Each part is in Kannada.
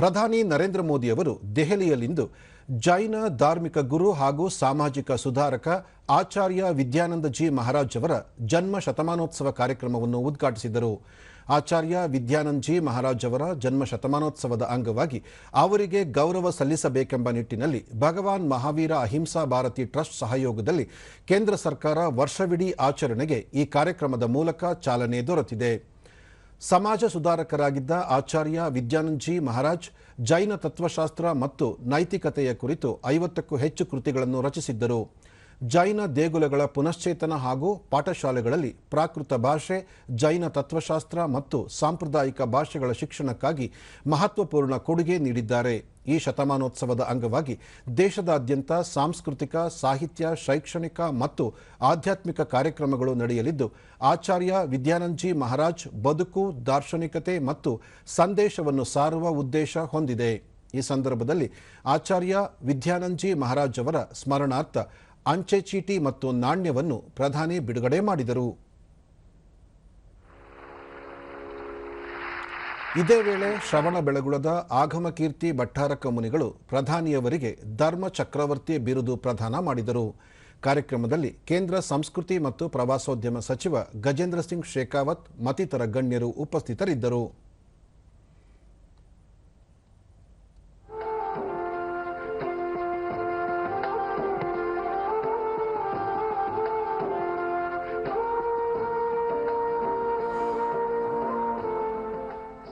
ಪ್ರಧಾನಿ ನರೇಂದ್ರ ಮೋದಿ ಅವರು ದೆಹಲಿಯಲ್ಲಿಂದು ಜೈನ ಧಾರ್ಮಿಕ ಗುರು ಹಾಗೂ ಸಾಮಾಜಿಕ ಸುಧಾರಕ ಆಚಾರ್ಯ ವಿದ್ಯಾನಂದ ಜಿ ಮಹಾರಾಜ್ ಅವರ ಜನ್ಮ ಶತಮಾನೋತ್ಸವ ಕಾರ್ಯಕ್ರಮವನ್ನು ಉದ್ಘಾಟಿಸಿದರು. ಆಚಾರ್ಯ ವಿದ್ಯಾನಂದಜಿ ಮಹಾರಾಜ್ ಅವರ ಜನ್ಮ ಶತಮಾನೋತ್ಸವದ ಅಂಗವಾಗಿ ಅವರಿಗೆ ಗೌರವ ಸಲ್ಲಿಸಬೇಕೆಂಬ ನಿಟ್ಟಿನಲ್ಲಿ ಭಗವಾನ್ ಮಹಾವೀರ ಅಹಿಂಸಾ ಭಾರತಿ ಟ್ರಸ್ಟ್ ಸಹಯೋಗದಲ್ಲಿ ಕೇಂದ್ರ ಸರ್ಕಾರ ವರ್ಷವಿಡೀ ಆಚರಣೆಗೆ ಈ ಕಾರ್ಯಕ್ರಮದ ಮೂಲಕ ಚಾಲನೆ ದೊರೆತಿದೆ. ಸಮಾಜ ಸುಧಾರಕರಾಗಿದ್ದ ಆಚಾರ್ಯ ವಿದ್ಯಾನಂದ್ಜಿ ಮಹಾರಾಜ್ ಜೈನ ತತ್ವಶಾಸ್ತ್ರ ಮತ್ತು ನೈತಿಕತೆಯ ಕುರಿತು ಐವತ್ತಕ್ಕೂ ಹೆಚ್ಚು ಕೃತಿಗಳನ್ನು ರಚಿಸಿದ್ದರು. ಜೈನ ದೇಗುಲಗಳ ಪುನಶ್ಚೇತನ ಹಾಗೂ ಪಾಠಶಾಲೆಗಳಲ್ಲಿ ಪ್ರಾಕೃತ ಭಾಷೆ, ಜೈನ ತತ್ವಶಾಸ್ತ್ರ ಮತ್ತು ಸಾಂಪ್ರದಾಯಿಕ ಭಾಷೆಗಳ ಶಿಕ್ಷಣಕ್ಕಾಗಿ ಮಹತ್ವಪೂರ್ಣ ಕೊಡುಗೆ ನೀಡಿದ್ದಾರೆ. ಈ ಶತಮಾನೋತ್ಸವದ ಅಂಗವಾಗಿ ದೇಶದಾದ್ಯಂತ ಸಾಂಸ್ಕೃತಿಕ, ಸಾಹಿತ್ಯ, ಶೈಕ್ಷಣಿಕ ಮತ್ತು ಆಧ್ಯಾತ್ಮಿಕ ಕಾರ್ಯಕ್ರಮಗಳು ನಡೆಯಲಿದ್ದು, ಆಚಾರ್ಯ ವಿದ್ಯಾನಂದಜಿ ಮಹಾರಾಜ್ ಬದುಕು, ದಾರ್ಶನಿಕತೆ ಮತ್ತು ಸಂದೇಶವನ್ನು ಸಾರುವ ಉದ್ದೇಶ ಹೊಂದಿದೆ. ಈ ಸಂದರ್ಭದಲ್ಲಿ ಆಚಾರ್ಯ ವಿದ್ಯಾನಂದಜಿ ಮಹಾರಾಜ್ ಅವರ ಸ್ಮರಣಾರ್ಥ ಅಂಚೆ ಚೀಟಿ ಮತ್ತು ನಾಣ್ಯವನ್ನು ಪ್ರಧಾನಿ ಬಿಡುಗಡೆ ಮಾಡಿದರು. ಇದೇ ವೇಳೆ ಶ್ರವಣ ಬೆಳಗುಳದ ಆಗಮಕೀರ್ತಿ ಭಟ್ಟಾರಕ ಮುನಿಗಳು ಪ್ರಧಾನಿಯವರಿಗೆ ಧರ್ಮ ಚಕ್ರವರ್ತಿ ಬಿರುದು ಪ್ರದಾನ ಮಾಡಿದರು. ಕಾರ್ಯಕ್ರಮದಲ್ಲಿ ಕೇಂದ್ರ ಸಂಸ್ಕೃತಿ ಮತ್ತು ಪ್ರವಾಸೋದ್ಯಮ ಸಚಿವ ಗಜೇಂದ್ರ ಸಿಂಗ್ ಶೇಖಾವತ್ ಮತ್ತಿತರ ಗಣ್ಯರು ಉಪಸ್ಥಿತರಿದ್ದರು.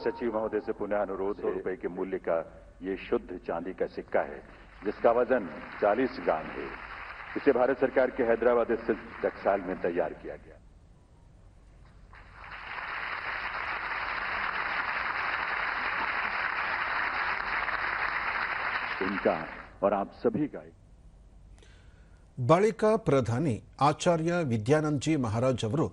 सचिव महोदय से पुनः अनुरोध सौ रुपए के मूल्य का ये शुद्ध चांदी का सिक्का है जिसका वजन 40 ग्राम है इसे भारत सरकार के हैदराबाद स्थित टकसाल में तैयार किया गया इनका और आप सभी का ಬಳಿಕ ಪ್ರಧಾನಿ ಆಚಾರ್ಯ ವಿದ್ಯಾನಂದ್ ಜಿ ಮಹಾರಾಜ್ ಅವರು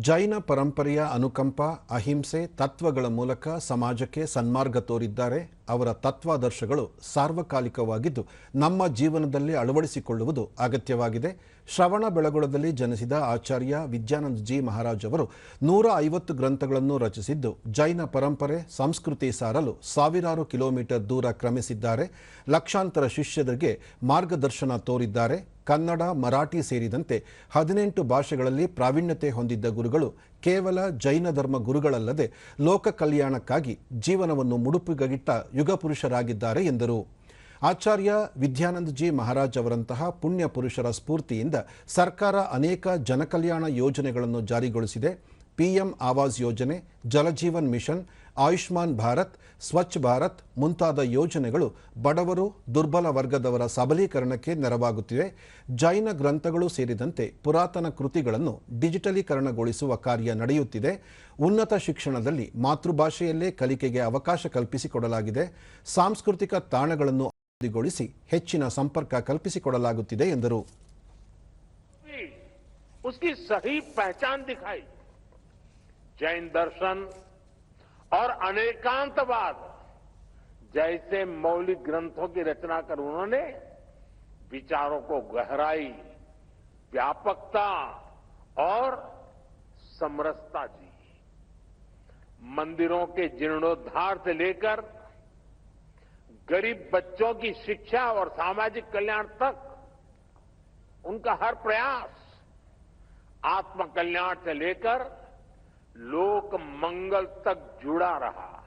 ಜೈನ ಪರಂಪರೆಯ ಅನುಕಂಪ, ಅಹಿಂಸೆ ತತ್ವಗಳ ಮೂಲಕ ಸಮಾಜಕ್ಕೆ ಸನ್ಮಾರ್ಗ ತೋರಿದ್ದಾರೆ. ಅವರ ತತ್ವಾದರ್ಶಗಳು ಸಾರ್ವಕಾಲಿಕವಾಗಿದ್ದು ನಮ್ಮ ಜೀವನದಲ್ಲಿ ಅಳವಡಿಸಿಕೊಳ್ಳುವುದು ಅಗತ್ಯವಾಗಿದೆ. ಶ್ರವಣ ಬೆಳಗೊಳದಲ್ಲಿ ಜನಿಸಿದ ಆಚಾರ್ಯ ವಿದ್ಯಾನಂದ ಜಿ ಮಹಾರಾಜ್ ಅವರು ನೂರ ಐವತ್ತು ಗ್ರಂಥಗಳನ್ನು ರಚಿಸಿದ್ದು ಜೈನ ಪರಂಪರೆ, ಸಂಸ್ಕೃತಿ ಸಾರಲು ಸಾವಿರಾರು ಕಿಲೋಮೀಟರ್ ದೂರ ಕ್ರಮಿಸಿದ್ದಾರೆ. ಲಕ್ಷಾಂತರ ಶಿಷ್ಯರಿಗೆ ಮಾರ್ಗದರ್ಶನ ತೋರಿದ್ದಾರೆ. ಕನ್ನಡ, ಮರಾಠಿ ಸೇರಿದಂತೆ ಹದಿನೆಂಟು ಭಾಷೆಗಳಲ್ಲಿ ಪ್ರಾವೀಣ್ಯತೆ ಹೊಂದಿದ್ದ ಗುರುಗಳು ಕೇವಲ ಜೈನ ಧರ್ಮ ಗುರುಗಳಲ್ಲದೆ ಲೋಕ ಕಲ್ಯಾಣಕ್ಕಾಗಿ ಜೀವನವನ್ನು ಮುಡುಪಿಗಗಿಟ್ಟ ಯುಗಪುರುಷರಾಗಿದ್ದಾರೆ ಎಂದರು. ಆಚಾರ್ಯ ವಿದ್ಯಾನಂದಜಿ ಮಹಾರಾಜ್ ಅವರಂತಹ ಪುಣ್ಯ ಪುರುಷರ ಸ್ಫೂರ್ತಿಯಿಂದ ಸರ್ಕಾರ ಅನೇಕ ಜನಕಲ್ಯಾಣ ಯೋಜನೆಗಳನ್ನು ಜಾರಿಗೊಳಿಸಿದೆ. ಪಿಎಂ ಆವಾಸ್ ಯೋಜನೆ ಜಲಜೀವನ್ ಮಿಷನ್, ಆಯುಷ್ಮಾನ್ ಭಾರತ್, ಸ್ವಚ್ಛ ಭಾರತ್ ಮುಂತಾದ ಯೋಜನೆಗಳು ಬಡವರು, ದುರ್ಬಲ ವರ್ಗದವರ ಸಬಲೀಕರಣಕ್ಕೆ ನೆರವಾಗುತ್ತಿವೆ. ಜೈನ ಗ್ರಂಥಗಳು ಸೇರಿದಂತೆ ಪುರಾತನ ಕೃತಿಗಳನ್ನು ಡಿಜಿಟಲೀಕರಣಗೊಳಿಸುವ ಕಾರ್ಯ ನಡೆಯುತ್ತಿದೆ. ಉನ್ನತ ಶಿಕ್ಷಣದಲ್ಲಿ ಮಾತೃಭಾಷೆಯಲ್ಲೇ ಕಲಿಕೆಗೆ ಅವಕಾಶ ಕಲ್ಪಿಸಿಕೊಡಲಾಗಿದೆ. ಸಾಂಸ್ಕೃತಿಕ ತಾಣಗಳನ್ನು ಅಭಿವೃದ್ಧಿಗೊಳಿಸಿ ಹೆಚ್ಚಿನ ಸಂಪರ್ಕ ಕಲ್ಪಿಸಿಕೊಡಲಾಗುತ್ತಿದೆ ಎಂದರು. जैन दर्शन और अनेकांतवाद। जैसे मौलिक ग्रंथों की रचना कर उन्होंने, विचारों को गहराई, व्यापकता और समरसता दी। मंदिरों के जीर्णोद्धार से लेकर गरीब बच्चों की शिक्षा और सामाजिक कल्याण तक उनका हर प्रयास आत्मकल्याण से लेकर लोक मंगल तक जुड़ा रहा।